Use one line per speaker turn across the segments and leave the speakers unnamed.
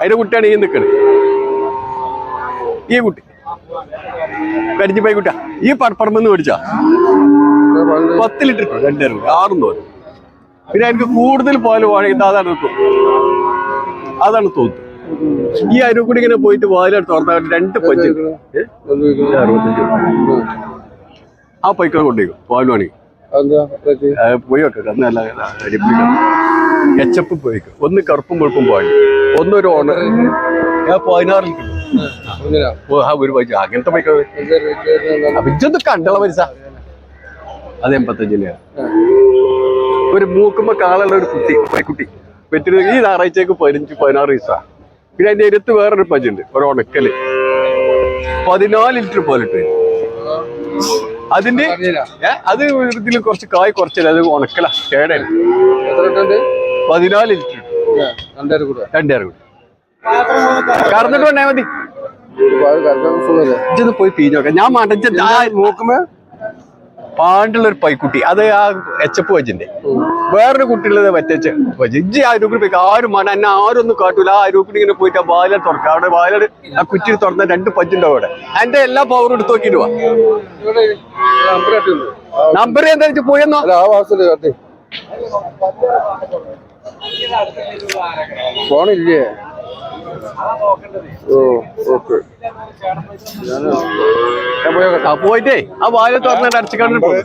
അതിന്റെ കുട്ടിയാണ് ഈ നിൽക്കുന്നത് ഈ കുട്ടി. കരിഞ്ഞു പോയി കുട്ടിയാ. ഈ പടപ്പറമ്പെന്ന് മേടിച്ചാ. പത്ത് ലിറ്റർ രണ്ട് ആറും തോന്നും. പിന്നെ എനിക്ക് കൂടുതൽ പാൽ വാങ്ങിയിട്ട് അതാണ് അതാണ് തോന്നുന്നത്. ഈ അരുവ് കൂടി ഇങ്ങനെ പോയിട്ട് വായിലെടുത്ത് തുറന്നാൽ രണ്ട് പഞ്ച്? അറുപത്തഞ്ച്. ആ പൈക്കളെ കൊണ്ടേക്കും പാൽ വേണമെങ്കിൽ പോയി വെക്കാം. അന്നല്ല അരിപ്പിക്കാം കെച്ചപ്പ് പോയിക്കും ഒന്ന് കറുപ്പും വെളുപ്പും പാൽ ഒന്നൊരു ഓണർ. ഞാൻ പതിനാറിൽ ഒരു പൈസ അങ്ങനത്തെ പൈക്ക അപ്പൊ ഇതൊന്ന് കണ്ടള പൈസ അത് എൺപത്തഞ്ചിലെയാ ഒരു മൂക്കുമ്പോ കാളുള്ള ഒരു കുട്ടി പൈക്കുട്ടി വെറ്റിന് ഈ ഞായറാഴ്ചക്ക് പതിനഞ്ച് പതിനാറ് പൈസ പിന്നെ അതിന്റെ ഇരുത്ത് വേറൊരു പഞ്ചുണ്ട് ഒരു ഉണക്കൽ. പതിനാല് ലിറ്റർ പോലിട്ട് അതിന്റെ അത് ഇതിൽ കുറച്ച് കായ് കുറച്ചില്ല അത് ഉണക്കല കേടാണ്. പതിനാല് ലിറ്റർ. രണ്ടേരം കൂടി? കറന്നിട്ട് കൊണ്ടേ മതി. ഇജ്ജൊന്ന് പോയി പിഞ്ഞോക്കാം ഞാൻ മടച്ച നോക്കുമ്പോ പാണ്ടുള്ള ഒരു പൈക്കുട്ടി. അത് ആ എച്ചപ്പ് വജിന്റെ വേറൊരു കുട്ടിയുള്ളത് വെറ്റച്ച് വജ് ഇജ്ജ് ആ രൂപ ആരും മണ എന്നെ ആരും ഒന്നും കാട്ടൂല. ആ രൂപ ഇങ്ങനെ പോയിട്ട് ആ ബാല തുറക്കാം. അവിടെ ബാല ആ കുറ്റി തുറന്ന രണ്ട് പഞ്ചുണ്ടാവും അവിടെ. എന്റെ എല്ലാ പവറും എടുത്ത് നോക്കിട്ട് വാ. നമ്പർ എന്താ പോയെന്നോ
ഫോണില്ലേ ഓ ഓക്കെ.
ഞാൻ പോയോട്ടെ. ആ പോയിട്ടേ. ആ വായു തുറന്നിട്ട് അടച്ചിക്കാണ്ട്
പിന്നെ.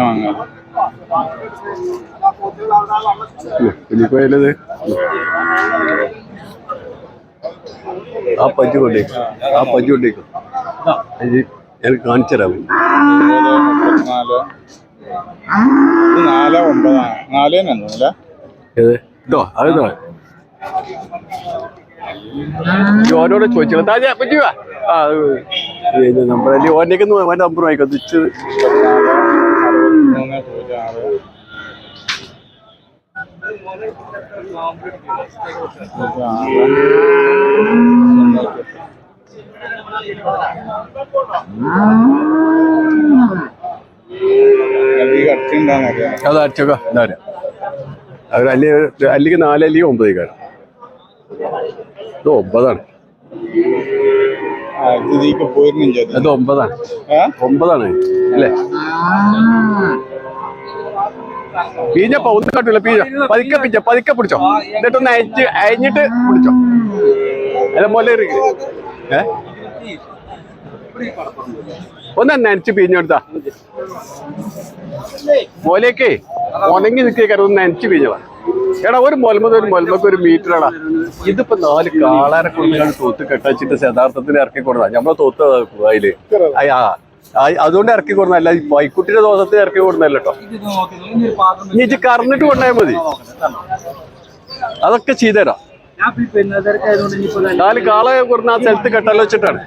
വാങ്ങാം.
ഇനിയിപ്പോയത് ആ പഞ്ച് കൊണ്ടേക്കും. ആ പഞ്ച് കൊണ്ടേക്കും. ഞാൻ കാണിച്ചു തരാം.
ഇത് നാല് ഒമ്പതാണ് നാല് തന്നെ അല്ല
ഏത്? ഇതോ? അതോ ഓനോട് ചോദിച്ചോ താജ പറ്റുക ആ നമ്പർ അല്ലെങ്കിൽ ഓനേക്ക് ഓന്റെ നമ്പർ വായിക്കാം. തിരിച്ച്
മൂന്ന് പൂജ്യം ആറ് പൂജ്യം ആറ് ഈ കടത്തി ഉണ്ടാകുന്നറിയാം
അത് അടിച്ചോക്ക എന്താ പറയാ അവർ അല്ലി അല്ലെങ്കിൽ നാല് ഒമ്പത് കാണും ഇത് ഒമ്പതാണ്. അത് ഒമ്പതാണ്. ഒമ്പതാണ്. അല്ലേ? പീഞ്ഞ ഒന്നും കട്ടില്ല പീഞ്ഞ. പതുക്കെ പിച്ച പതുക്കെ പിടിച്ചോ. എന്നിട്ടൊന്ന് അയച്ച് അയഞ്ഞിട്ട് പിടിച്ചോ. അല്ല മുല ഏ? ഒന്ന് നനച്ച് പിഴിഞ്ഞെടുത്താ മോലേക്കേ ഉണങ്ങി നിൽക്കേക്കാരം ഒന്ന് നനച്ച് പിഴിഞ്ഞതാ എടാ ഒരു മൊലമത് ഒരു മൊലമക്ക് ഒരു മീറ്റർ എടാ ഇതിപ്പോ നാല് കാളാരെ കൊണ്ടാണ് തോത്ത് കെട്ടച്ചിട്ട് യഥാർത്ഥത്തിൽ ഇറക്കി കൊടുത്താ. നമ്മളെ തോത്ത് അതിൽ ആ, അതുകൊണ്ട് ഇറക്കി കൊടുന്നല്ല ഈ പൈക്കുട്ടിയുടെ ദോഷത്തിൽ ഇറക്കി കൊടുന്നല്ല കേട്ടോ. നീ കറന്നിട്ട് കൊണ്ടായാൽ മതി. അതൊക്കെ ചെയ്തുതരാം നാല് കാള കൊടുന്ന ആ സ്ഥലത്ത് കെട്ടല്ലോ വെച്ചിട്ടാണ്.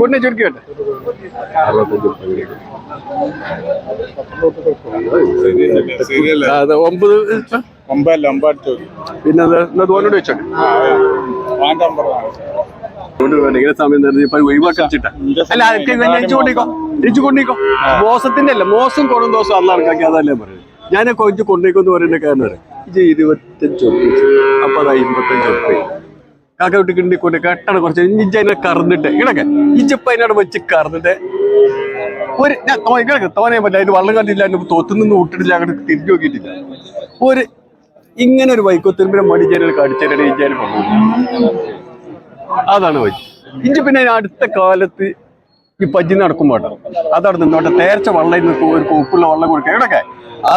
കൊണ്ടേ ചുരുക്കിയുണ്ട് ഒമ്പത്
ഒമ്പതല്ല ഒമ്പത്
പിന്നെ തോന്നോട് ഒഴിവാക്കി വെച്ചിട്ടാ. അല്ല മോശം കൊടും ദോഷം അല്ല കണക്കാക്കി അതല്ലേ പറയുന്നത്. ഞാൻ കൊഞ്ച് കൊണ്ടേക്കെന്ന് പറയുന്ന കാരണം. ഇത് ഇരുപത്തഞ്ച് അപ്പൊ അത് അമ്പത്തഞ്ച് കാക്ക വിട്ട് കിണ്ടി കൊണ്ട് കെട്ടണ കുറച്ച് ഇഞ്ചി അതിനെ കറന്നിട്ട്. ഇടക്കെ ഇഞ്ചിപ്പ അതിനോട് വെച്ച് കറന്നിട്ട്. ഒരു ഞാൻ ഇടയ്ക്ക് തോനെ പറ്റില്ല. അതിന് വള്ളം കണ്ടില്ല അതിന് തോത്തുനിന്ന് വിട്ടിട്ടില്ല അങ്ങോട്ട് തിരിഞ്ഞു നോക്കിയിട്ടില്ല. ഒരു ഇങ്ങനെ ഒരു വൈക്കോത്തിരുമ്പിനെ മടിച്ചേനെ കടിച്ചേനെ പറഞ്ഞു അതാണ് വഴി. ഇഞ്ചി പിന്നെ അടുത്ത കാലത്ത് ഈ പജ്ജി നടക്കുമ്പോട്ടോ. അതവിടെ നിന്നോട്ടെ. തേർച്ച വള്ളം ഒരു ഉപ്പുള്ള വള്ളം കൊടുക്കുക. ഇടക്കെ ആ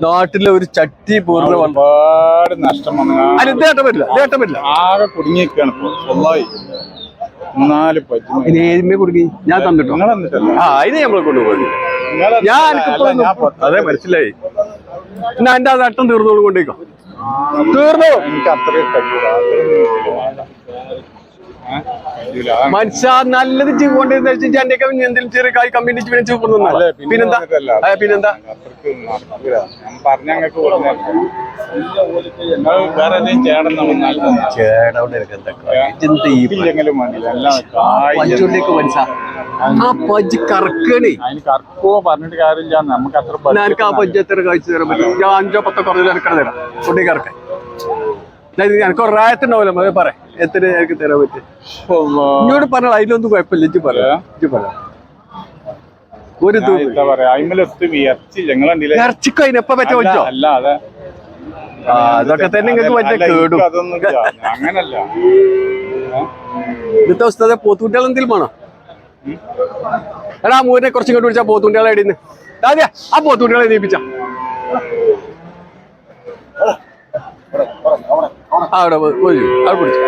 നാട്ടിലെ ഒരു ചട്ടി പൂർണ
ഒരുപാട് നഷ്ടം വന്നു.
ഇതേട്ടം പറ്റില്ല ഇതേട്ടം പറ്റില്ല.
ആകെ കുടുങ്ങിയൊക്കെയാണ് സ്വന്തമായി മൂന്നാൽ പറ്റും
ഇനി ഏതിമേ കൊടുക്കി ഞാൻ തന്നിട്ടോ? ആ അതിനെ നമ്മളെ കൊണ്ടുപോയി ഞാൻ അതെ മനസ്സിലായി. എന്നാ എന്റെ ആ നട്ടം തീർന്നോളൂ കൊണ്ടേക്കോ? തീർന്നു
എനിക്ക് അത്രയും കഴിയൂല അത്രയും വേണ്ട. പറ്റൂല. അതാണ്.
മനുഷ്യ നല്ലത് കൊണ്ടിരുന്ന എന്റെ എന്തെങ്കിലും ചെറിയ കായ് കമ്പനി പിന്നെ
പിന്നെ
പിന്നെന്താ? പിന്നെന്താ? ആ. പജ്ജ് കറക്കണേ.
പറഞ്ഞിട്ട് കാര്യമില്ല. നമുക്ക് അത്ര
ഞാനക്ക് ആ പജ്ജ് എത്ര കഴിച്ചു തരാൻ പറ്റും? ഞാൻ അഞ്ചോ പത്തോ കുറഞ്ഞ എനിക്കട തരാം. എനിക്ക് റായത്തുണ്ടാവില്ല പറയാം പറ. എത്ര എനിക്ക് തരാൻ പറ്റും? ഇങ്ങോട്ട് പറഞ്ഞാൽ അതിലൊന്നും കുഴപ്പമില്ല. ഇജ്ജ് പറയാം ഇജ്ജ് ഒരു ഇറച്ചിക്കോ അതിനെപ്പ പറ്റ വെച്ചോ അതൊക്കെ തന്നെ നിങ്ങൾക്ക്
മറ്റേ
കേടും.
അങ്ങനല്ല.
ഇന്നത്തെ അവസ്ഥ പോത്തുകുട്ടികൾ എന്തെങ്കിലും വേണോ? എടാ മൂരിനെ കുറച്ച് ഇങ്ങോട്ട് വിളിച്ചാ പോത്തുകുട്ടികളെ ഇടിന്ന്. അതെ ആ പോത്തുകുട്ടികളെ നീപ്പിച്ച അവിടെ പോയി. അവിടെ പിടിച്ചു.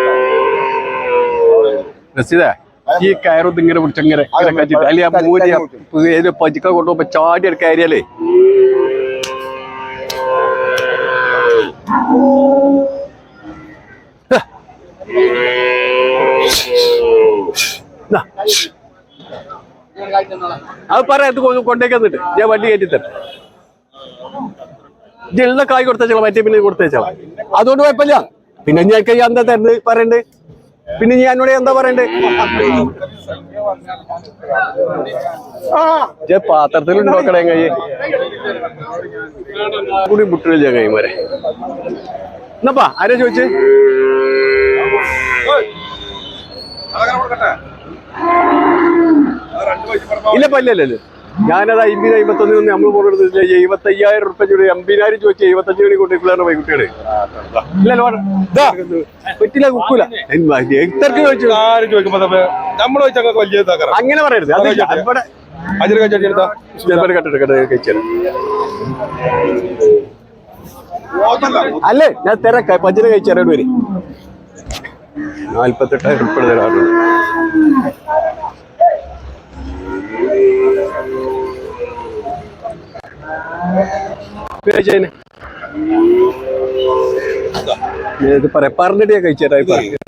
റസീദേ ഈ കയറൊന്നും ഇങ്ങനെ പിടിച്ചങ്ങനെ കച്ചിട്ട് അല്ലെങ്കിൽ ആ മൂരി ഏത് പച്ചിക്കളെ കൊണ്ടുപോകുമ്പോ ചാടി എടുക്ക ഏരിയല്ലേ. അത് പറയാ കൊണ്ടേക്കുന്നുണ്ട് കൊ- ഞാൻ വണ്ടി കയറ്റിത്തരാം തരാം. ഇതുള്ള കായ് കൊടുത്തേച്ചാ മറ്റേ പിന്നെ കൊടുത്തേച്ചാ അതുകൊണ്ട് കുഴപ്പമില്ല. പിന്നെ ഞാൻ എന്താ തരുന്നത് പറയണ്ടേ. പിന്നെ ഞാൻ എന്നോട് എന്താ പറയണ്ടേ? ആ. പാത്രത്തിൽ ഉണ്ടാക്കണേ കൈ കൂടി മുട്ടില്ല വരെ. എന്നപ്പാ ആരാ ചോദിച്ചേ? ഇല്ല പല്ലല്ലോ ഞാനത് അമ്പത് നിന്ന് നമ്മൾ പോകുന്നത് എഴുപത്തയ്യായിരം റുപ്യ ചൂടി അമ്പതിനായിരം ചോദിച്ചു എഴുപത്തഞ്ച് മണി കൊണ്ടിരിക്കുന്ന വൈകുട്ടികൾ ഇല്ലല്ലോ പറ്റില്ല കുക്കൂല. എത്രക്ക് ചോദിച്ചു?
നമ്മൾ വലിയ
അങ്ങനെ പറയരുത്. ഇവിടെ അല്ലേ ഞാൻ തിരക്ക പച്ചില കഴിച്ചാൽ വരും നാല്പത്തെട്ടായിരം ഉൾപ്പെടെ തരാറുണ്ട്. ഇത് പറയാം. പറഞ്ഞിട്ട് ഞാൻ കഴിച്ചേരായി പറഞ്ഞു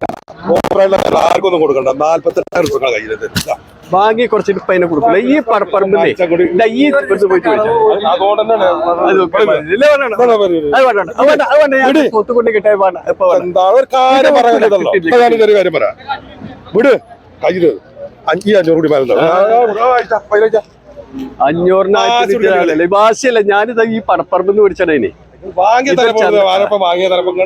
ആർക്കും ഒന്നും കൊടുക്കണ്ട. നാല്പത്തെട്ടായിരം റുപ്യ കയ്യിലെത്തി
ബാക്കി കുറച്ചിട്ട് പൈന കൊടുക്കില്ല ഈ പറമ്പേ ഈ ഇവിടുന്ന് പോയിട്ട് ചോദിച്ചാ
അതുകൊണ്ട് തന്നെയാണ്
അത് നോക്കിയാ മതി. ഇല്ല, വേണ്ട, വേണ്ട.
വേണ്ട, വേണ്ട,
അത് വേണ്ട, വേണ്ട. അത് വേണ്ട, അത് വേണ്ട. ഞാൻ പൊത്തുകൊണ്ട് കിട്ടാൻ വേണ്ട. ഇപ്പൊ വേണ്ട.
എന്താ ഒരു കാര്യം പറയാനുള്ളതല്ലോ ഇപ്പൊ കാര്യം പറയാം. വിട്. കയ്യിൽ. ഈ അഞ്ഞൂറ് കൂടി പതിനഞ്ച്
അഞ്ഞൂറിന് ആയിരത്തി ഇരുപത്തിനാലല്ലേ? ഈ ഭാഷയല്ല ഞാനിത് ഈ
വാങ്ങിയ ഇങ്ങനെ തലപ്പം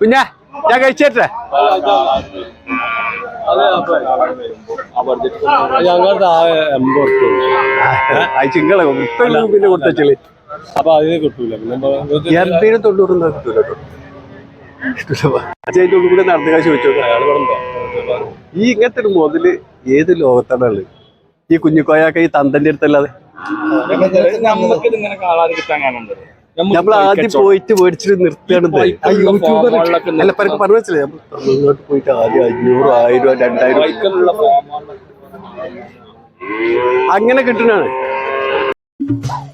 പിന്നെ ഞാൻ കഴിച്ചേട്ടെ? ചിങ്ങളെ മുപ്പത് പിന്നെ കൊടുത്തച്ചളി
അപ്പൊ അതിന് കിട്ടൂല. പിന്നെ
എന്തിനു തൊണ്ണൂറ് കിട്ടൂല കേട്ടോ അച്ഛന്റെ ഉള്ളിൽ കൂടെ നടന്നു കാശ് ചോദിച്ചോ ഈ ഇങ്ങനത്തെ ഒരു മുതൽ ഏത് ലോകത്താണ് ഉള്ളത്? ഈ കുഞ്ഞിക്കോയാക്ക ഈ തന്തന്റെ അടുത്തല്ലാതെ? നമ്മൾ ആദ്യം പോയിട്ട് മേടിച്ചിട്ട് നിർത്തിയാണ് യൂട്യൂബർ അല്ല പറഞ്ഞു വെച്ചില്ലേ നമ്മൾ ഇങ്ങോട്ട് പോയിട്ട് ആദ്യം അഞ്ഞൂറ് ആയിരം രണ്ടായിരം.
രൂപ അങ്ങനെ കിട്ടണാണ്
അങ്ങനെ കിട്ടുന്നതാണ്.